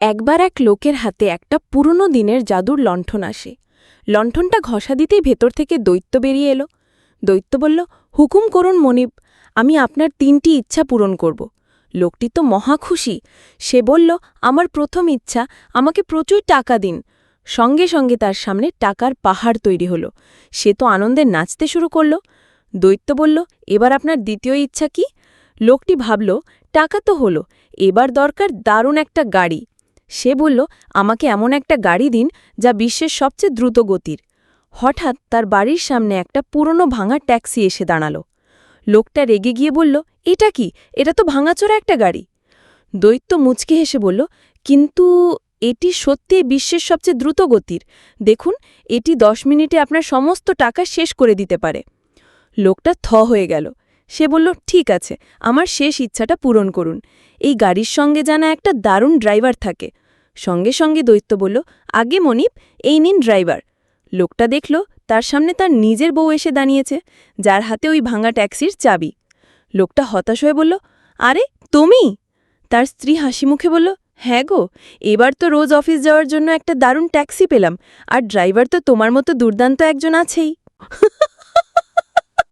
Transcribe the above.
একবার এক লোকের হাতে একটা পুরনো দিনের জাদুর লণ্ঠন আসে। লণ্ঠনটা ঘষা দিতেই ভেতর থেকে দৈত্য বেরিয়ে এলো। দৈত্য বলল, হুকুম করুন মনিব, আমি আপনার তিনটি ইচ্ছা পূরণ করব। লোকটি তো মহা খুশি। সে বলল, আমার প্রথম ইচ্ছা, আমাকে প্রচুর টাকা দিন। সঙ্গে সঙ্গে তার সামনে টাকার পাহাড় তৈরি হলো। সে তো আনন্দে নাচতে শুরু করল। দৈত্য বলল, এবার আপনার দ্বিতীয় ইচ্ছা কি? লোকটি ভাবল, টাকা তো হলো। এবার দরকার দারুণ একটা গাড়ি। সে বলল, আমাকে এমন একটা গাড়ি দিন যা বিশ্বের সবচেয়ে দ্রুত গতির। হঠাৎ তার বাড়ির সামনে একটা পুরনো ভাঙা ট্যাক্সি এসে দাঁড়াল। লোকটা রেগে গিয়ে বলল, এটা কি? এটা তো ভাঙাচোরা একটা গাড়ি। দৈত্য মুচকে হেসে বলল, কিন্তু এটি সত্যিই বিশ্বের সবচেয়ে দ্রুত গতির। দেখুন, এটি দশ মিনিটে আপনার সমস্ত টাকা শেষ করে দিতে পারে। লোকটা থ হয়ে গেল। সে বলল, ঠিক আছে, আমার শেষ ইচ্ছাটা পূরণ করুন। এই গাড়ির সঙ্গে জানা একটা দারুণ ড্রাইভার থাকে। সঙ্গে সঙ্গে দৈত্য বলল, আগে মনিব, এই নিন ড্রাইভার। লোকটা দেখল, তার সামনে তার নিজের বউ এসে দাঁড়িয়েছে, যার হাতে ওই ভাঙা ট্যাক্সির চাবি। লোকটা হতাশ হয়ে বলল, আরে, তুমি? তার স্ত্রী হাসি মুখে বলল হ্যাঁ গো, এবার তো রোজ অফিস যাওয়ার জন্য একটা দারুণ ট্যাক্সি পেলাম, আর ড্রাইভার তো তোমার মতো দুর্দান্ত একজন আছেই।